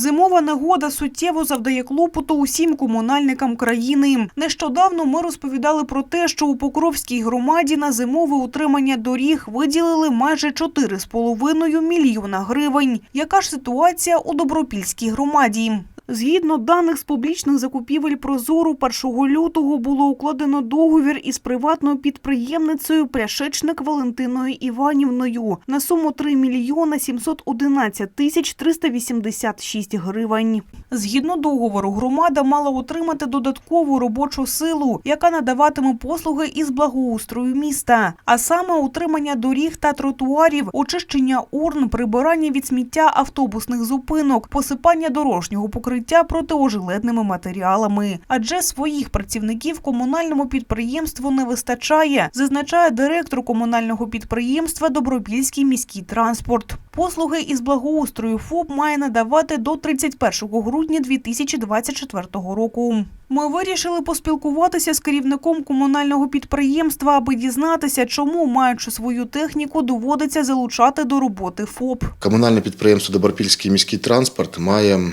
Зимова негода суттєво завдає клопоту усім комунальникам країни. Нещодавно ми розповідали про те, що у Покровській громаді на зимове утримання доріг виділили майже 4,5 мільйона гривень. Яка ж ситуація у Добропільській громаді? Згідно даних з публічних закупівель Прозору, 1 лютого було укладено договір із приватною підприємницею Пряшечник Валентиною Іванівною на суму 3 мільйона 711 тисяч 386 гривень. Згідно договору, громада мала отримати додаткову робочу силу, яка надаватиме послуги із благоустрою міста, а саме утримання доріг та тротуарів, очищення урн, прибирання від сміття автобусних зупинок, посипання дорожнього покриття протиожеледними матеріалами. Адже своїх працівників комунальному підприємству не вистачає, зазначає директор комунального підприємства Добробільський міський транспорт. Послуги із благоустрою ФОП має надавати до 31 грудня 2024 року. Ми вирішили поспілкуватися з керівником комунального підприємства, аби дізнатися, чому, маючи свою техніку, доводиться залучати до роботи ФОП. Комунальне підприємство Добропільський міський транспорт має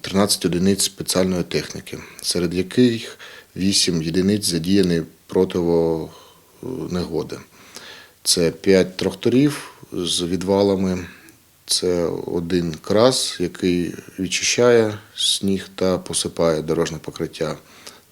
13 одиниць спеціальної техніки, серед яких 8 єдиниць задіяні противонегоди. Це 5 тракторів з відвалами, це один крас, який відчищає сніг та посипає дорожнє покриття,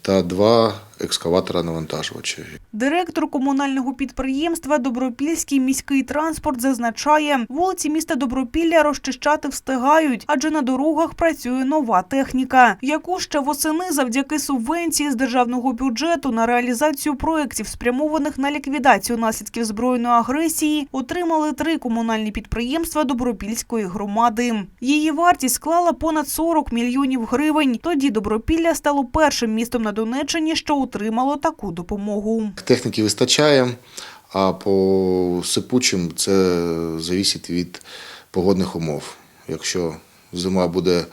та два екскаватора навантажувачі. Директор комунального підприємства Добропільський міський транспорт зазначає, вулиці міста Добропілля розчищати встигають, адже на дорогах працює нова техніка, яку ще восени завдяки субвенції з державного бюджету на реалізацію проєктів, спрямованих на ліквідацію наслідків збройної агресії, отримали три комунальні підприємства Добропільської громади. Її вартість склала понад 40 мільйонів гривень. Тоді Добропілля стало першим містом на Донеччині, що отримало таку допомогу. Техніки вистачає, а по сипучим це залежить від погодних умов. Якщо зима буде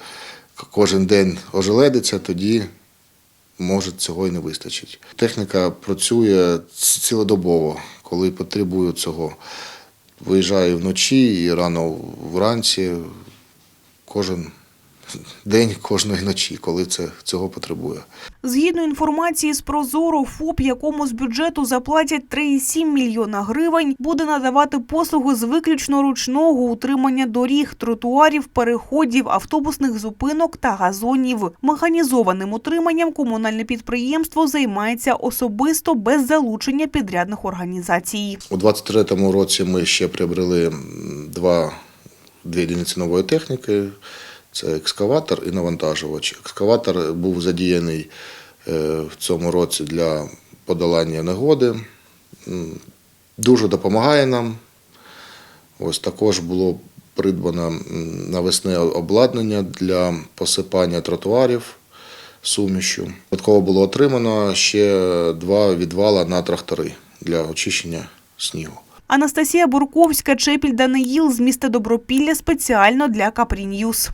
кожен день ожеледиться, тоді може цього і не вистачить. Техніка працює цілодобово, коли потребує цього. Виїжджає вночі і рано вранці, кожен день, кожної ночі, коли це цього потребує. Згідно інформації з Прозоро, ФОП, якому з бюджету заплатять 3,7 мільйона гривень, буде надавати послуги з виключно ручного утримання доріг, тротуарів, переходів, автобусних зупинок та газонів. Механізованим утриманням комунальне підприємство займається особисто без залучення підрядних організацій. У 23-му році ми ще приобрели два, дві одиниці нової техніки. Це екскаватор і навантажувач. Екскаватор був задіяний е, в цьому році для подолання негоди. Дуже допомагає нам. Ось також було придбано навесне обладнання для посипання тротуарів сумішю. Додатково було отримано ще два відвала на трактори для очищення снігу. Анастасія Бурковська, Чепіль Даниїл з міста Добропілля спеціально для Капрі Ньюс.